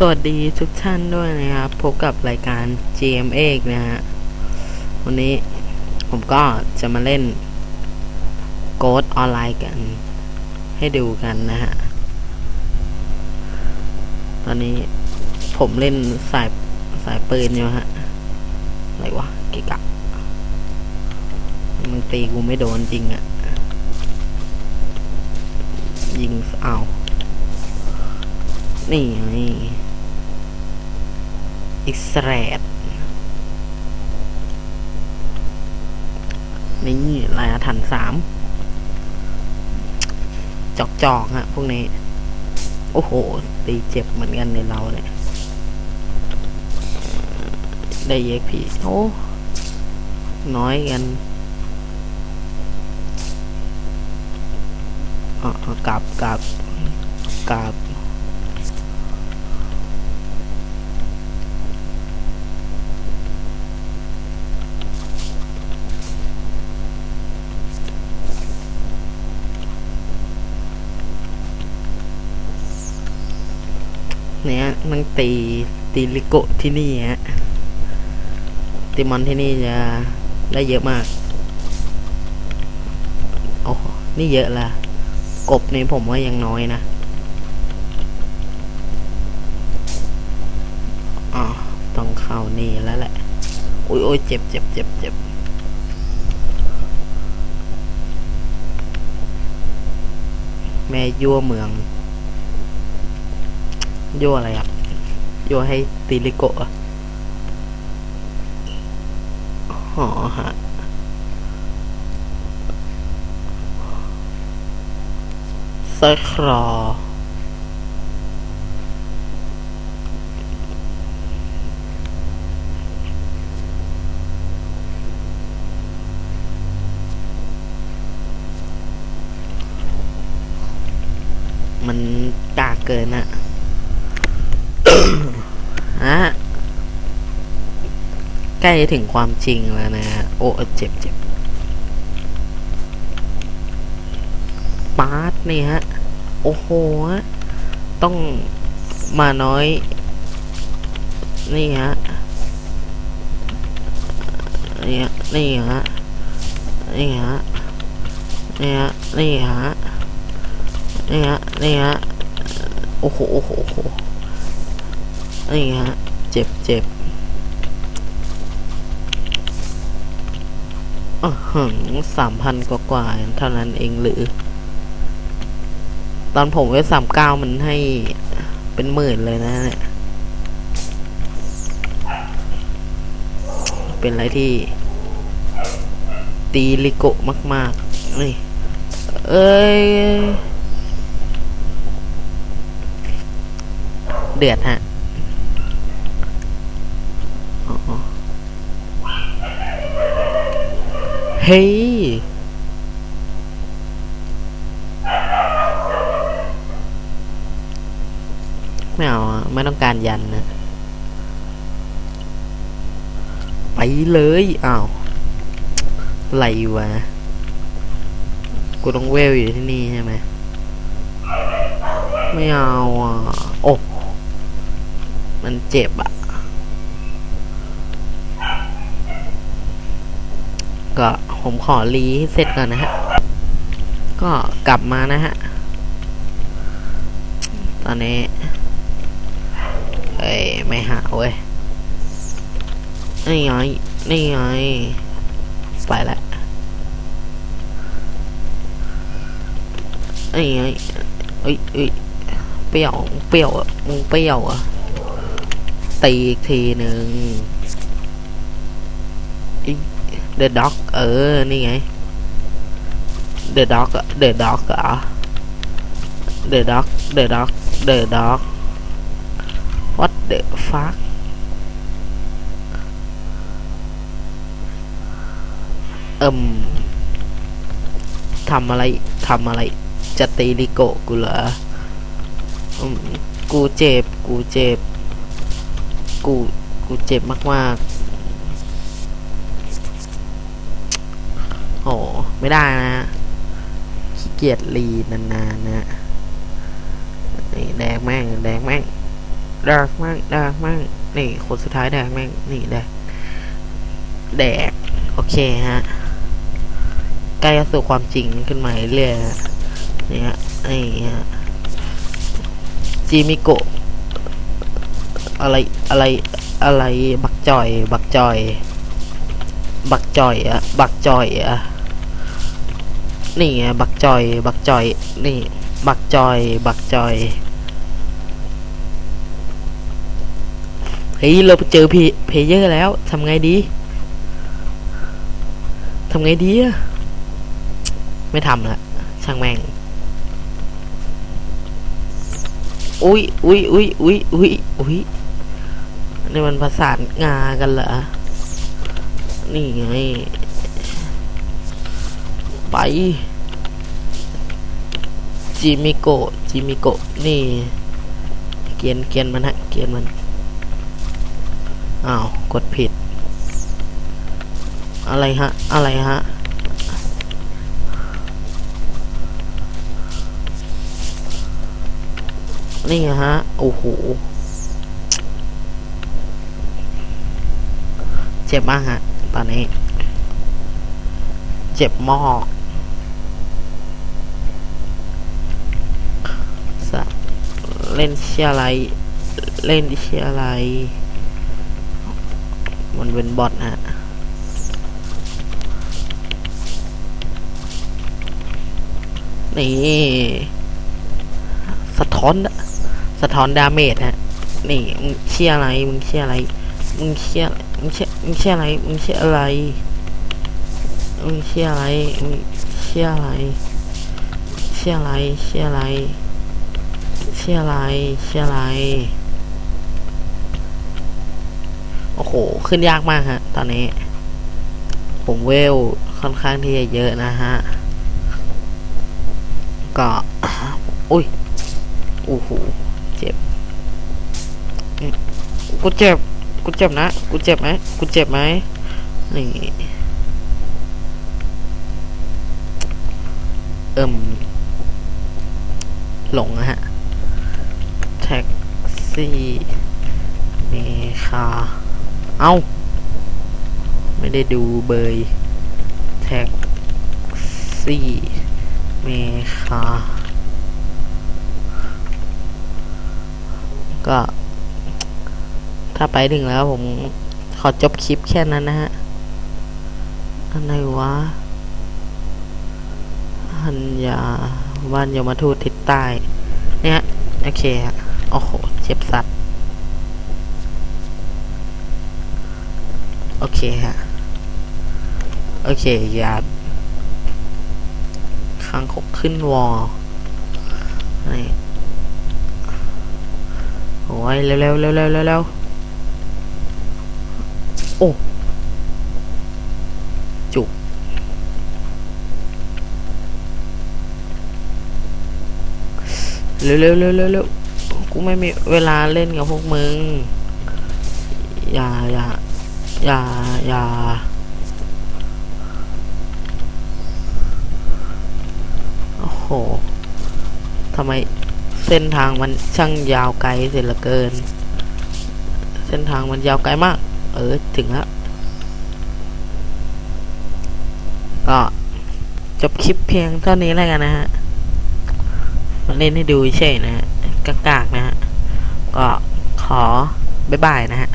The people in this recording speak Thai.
สวัสดีทุกท่านด้วยนะครับ พบกับรายการ GMA นะฮะ วันนี้ผมก็จะมาเล่น Ghost Online กัน ให้ดูกันนะฮะ ตอนนี้ผมเล่นสายสายปืนอยู่ฮะ อะไรวะกะกะมึงตีกูไม่โดนจริงอะยิงเอา นี่ไง อิสแรดนี่ลายอาถรรพ์สามจอกจอกฮะพวกนี้ โอ้โห ตีเจ็บเหมือนกันในเราเนี่ย ได้เยกผีโอ้น้อยกันอะอะกลับกลับกลับ นี่ยนั่งตีตีลิโกที่นี่ฮะตีมอนที่นี่จะได้เยอะมากโอ้โหนี่เยอะละกบนี่ผมว่ายังน้อยนะอ๋อต้องเข้านี่แล้วแหละโอ้ยโอ้ยเจ็บเจ็บเจ็บเจ็บแม่ยั่วเมือง โยอะไรอะโยให้ตีลิโกะอะอ๋อฮะสร้อยครอ มันกากเกินอะ ฮะ ใกล้ถึงความจริงแล้วนะโอ้เจ็บเจ็บปาร์ตนี่ฮะ โอ้โห ต้องมาน้อย นี่ฮะ นี่ฮะ นี่ฮะ นี่ฮะ นี่ฮะ นี่ฮะ นี่ฮะ นี่ฮะ โอ้โห โอ้โหโอ้โหนี่ฮะ เจ็บเจ็บ อ๋อหึงสามพันกว่ากว่าเท่านั้นเองหรือ ตอนผมเวสามเก้ามันให้เป็นหมื่นเลยนะเนี่ยเป็นอะไรที่ ตีลิโกะมากๆนี่เอ้ย เดือดฮะ อ๋อ เฮ้ยไม่เอาไม่ต้องการยันนะ ไปเลยอ้าวไรวะ กูต้องเวลอยู่ที่นี่ใช่ไหมไม่เอาอะโอ้มันเจ็บอะ ก็ ผมขอรีเสร็จก่อนนะฮะ ก็กลับมานะฮะ ตอนนี้เอ้ยไม่หาเว้ย นี่ไงนี่ไงไปละนี่ไงเอ้ยเอ้ยเปรี้ยว เปรี้ยวอะมึงเปรี้ยวอะตีอีกทีหนึ่ง เดอะด็อกเออ นี่ไงเดอะด็อกเดอะด็อกเหรอเดอะด็อกเดอะด็อกเดอะด็อก what the fuck เอิมทำอะไรทำอะไร จะตีลิโกกูเหรออืมกูเจ็บ กูเจ็บ กู กูเจ็บมากๆ โอ้ไม่ได้นะขี้เกียจรีนานๆนะนี่แดงแม่งแดงแม่งแดกมั่งแดกมั่งนี่คนสุดท้ายแดกแม่งนี่แดกแดกโอเคฮะใกล้สู่ความจริงขึ้นมาเรื่อยๆฮะนี่ฮะนี่ฮะจิมิโกะอะไรอะไรอะไรบักจอย บักจอย บักจอยอะบักจอยอะ นี่ไงบักจอย บักจอย นี่ บักจอย บักจอย เฮ้ย เราเจอเพเพเยอร์แล้ว ทำไงดี ทำไงดีอะไม่ทำละ ช่างแม่ง อุ้ยอุ้ยอุ้ยอุ้ยอุ้ยอุ้ยนี่มันประสานงากันเหรอ นี่ไง ไปจิมิโกะจิมิโกะนี่ เกียนเกียนมันฮะ เกียนมัน อ้าว กดผิด อะไรฮะ อะไรฮะ นี่ไงฮะ โอ้โห เจ็บมากฮะ ตอนนี้ เจ็บมากสัตว์ เล่นเชียอะไร เล่นเชียอะไร มันเป็นบอทฮะนี่สะท้อน สะท้อนดาเมจฮะ นี่มึงเชียอะไร มึงเชียอะไร มึงเชียมึงเชียมึงเชียอะไร มึงเชียอะไร มึงเชียอะไร มึงเชียอะไร เชียอะไร เชียอะไร เชียอะไรเชียอะไร โอ้โห ขึ้นยากมากฮะ ตอนนี้ ผมเวลค่อนข้างที่จะเยอะนะฮะ ก็อุ้ยโอ้โหเจ็บ กูเจ็บ กูเจ็บนะ กูเจ็บไหมกูเจ็บไหมนี่เอิ่มหลงอะฮะ แท็กซี่เมคา เอ้า ไม่ได้ดูเบย แท็กซี่เมคา ก็ ถ้าไปถึงแล้วผมขอจบคลิปแค่นั้นนะฮะอันไหนวะฮันยาบ้านยมทูตทิศใต้ เนี่ย โอเคฮะ อ้โห เจ็บสัตว์ โอเคฮะ โอเคยาข้างคกขึ้นวอลนี่โอ้ยเร็วเร็วเร็วเร็วเร็วโอ้จุกเร็วเร็วเร็วเร็วเร็ว กูไม่มีเวลาเล่นกับพวกมึง อย่าอย่าอย่าอย่าโอ้โหทำไมเส้นทางมันช่างยาวไกลเสียเหลือเกิน เส้นทางมันยาวไกลมาก เออ ถึงแล้วก็จบคลิปเพียงเท่านี้แล้วกันนะฮะมาเล่นให้ดูเฉยนะฮะ กากๆนะฮะก็ขอบ๊ายบายนะฮะ